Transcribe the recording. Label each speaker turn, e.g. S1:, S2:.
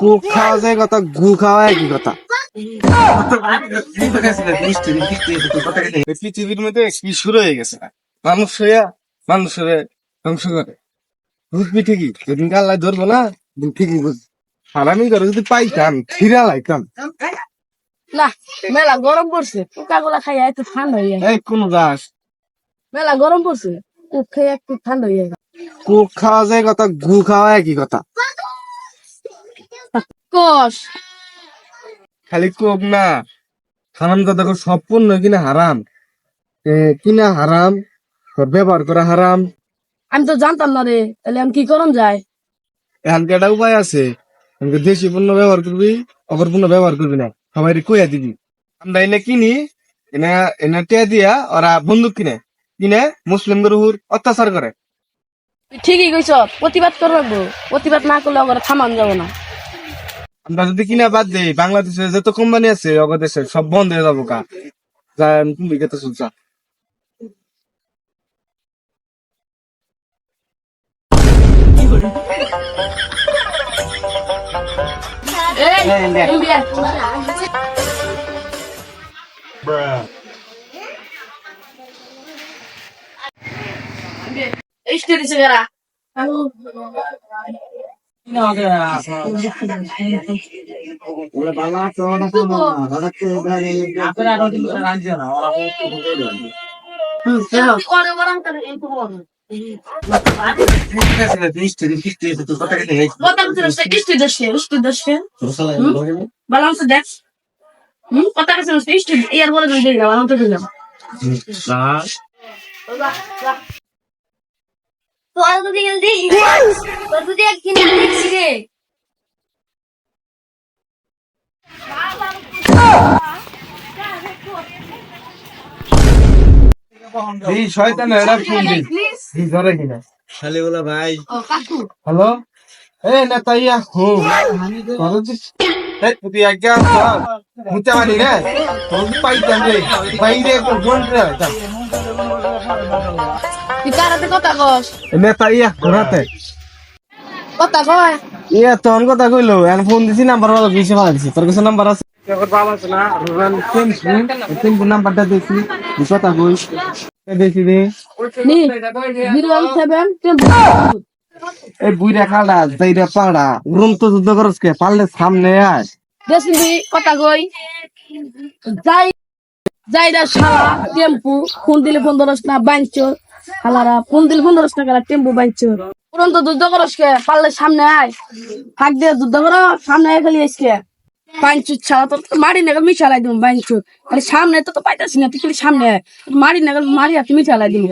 S1: Coke খাওয়া যায় কথা গু খাওয়া একই কথা। পৃথিবীর মধ্যে কি শুরু হয়ে গেছে? মানুষ হইয়া মানুষ হয়ে ধ্বংস করে। বুঝবি ঠিকই যেদিন আল্লাহ ধরবো না ঠিকই বুঝবি। হারামি করে যদি পাইতাম খিরা লাইতাম।
S2: না মেলা গরম পড়ছে পোকা গুলা খাইয়া একটু ঠান্ডা হয়ে
S1: এই কোন গাছ
S2: মেলা গরম পড়ছে কুক খেয়ে একটু ঠান্ডা হয়ে
S1: কোক খাওয়া যায় কথা গু খাওয়া একই কথা।
S2: কষ
S1: খালি কোক না। হারাম দাদা সব পণ্য কিনা হারাম। কিনা হারাম ওর ব্যবহার করা হারাম।
S2: আমি তো জানতাম না রে তাহলে আমি কি করম যায়
S1: এখানকার একটা উপায় আছে? এখানকে দেশি পণ্য ব্যবহার করবি অপর পণ্য ব্যবহার করবি না? সবাই কইয়া দিবি। আমরা এনে কিনি এনে এনে টিয়া দিয়া ওরা বন্দুক কিনে। কিনে মুসলিম গরুর অত্যাচার করে।
S2: ঠিকই কইছ প্রতিবাদ করে রাখব প্রতিবাদ না করলে ওগুলো থামান যাব না।
S1: আমরা যদি কিনা বাদ দেই, বাংলাদেশে যত কোম্পানি আছে অগ দেশে সব বন্ধ হয়ে যাব কা তুমি কেতে শুনছা
S2: তুমি বিয়ার। ইয়ার বলে দিই না বালান্স দিলাম
S3: তো আর তো দিল দি। তোর তো দেখ কিনে দেখছি রে
S1: এই শয়তান এরা ফোন এই ধরে কিনা।
S4: শালিগুলা ভাই।
S1: হ্যালো? এ নেতাইয়া হো। এই তুই আজ্ঞা মুতে রে। তোর পাইতাম রে। বাইরে একদম বোন রে
S2: তুই কথা কস?
S1: নেতাইয়া ঘোরাতে
S2: কথা কয়।
S1: ইয়া তোর কথা কইলো। এন ফোন দিছি নাম্বার ওয়ালা দিছি মারা দিছি তোর কাছে নাম্বার আছে? নাম্বারটা দেখি। কথা কই দেখি দে
S2: নি জিরো ওয়ান সেভেন
S1: এই বুইরা খাড়া যাইরা পাড়া। রুম তো যুদ্ধ করস কে পারলে সামনে আয়।
S2: দেশি কথা কই। যাই যাইরা শালা টেম্পু ফোন দিলে ফোন ধরস না বাঞ্চর শালারা ফোন দিলে ফোন ধরস না টেম্পু পুরন্ত যুদ্ধ করস কে পারলে সামনে আয়। ফাঁক দিয়ে যুদ্ধ করো সামনে আয় খালি আজকে। বাঞ্চুর ছাড়া তো মারি নাগাল মিশালাই দিম বাঞ্চুর। খালি সামনে তো তো পাইতাছি না তুই খালি সামনে। মারি নাগাল মারি আর তুমি মিশালাই দিবি।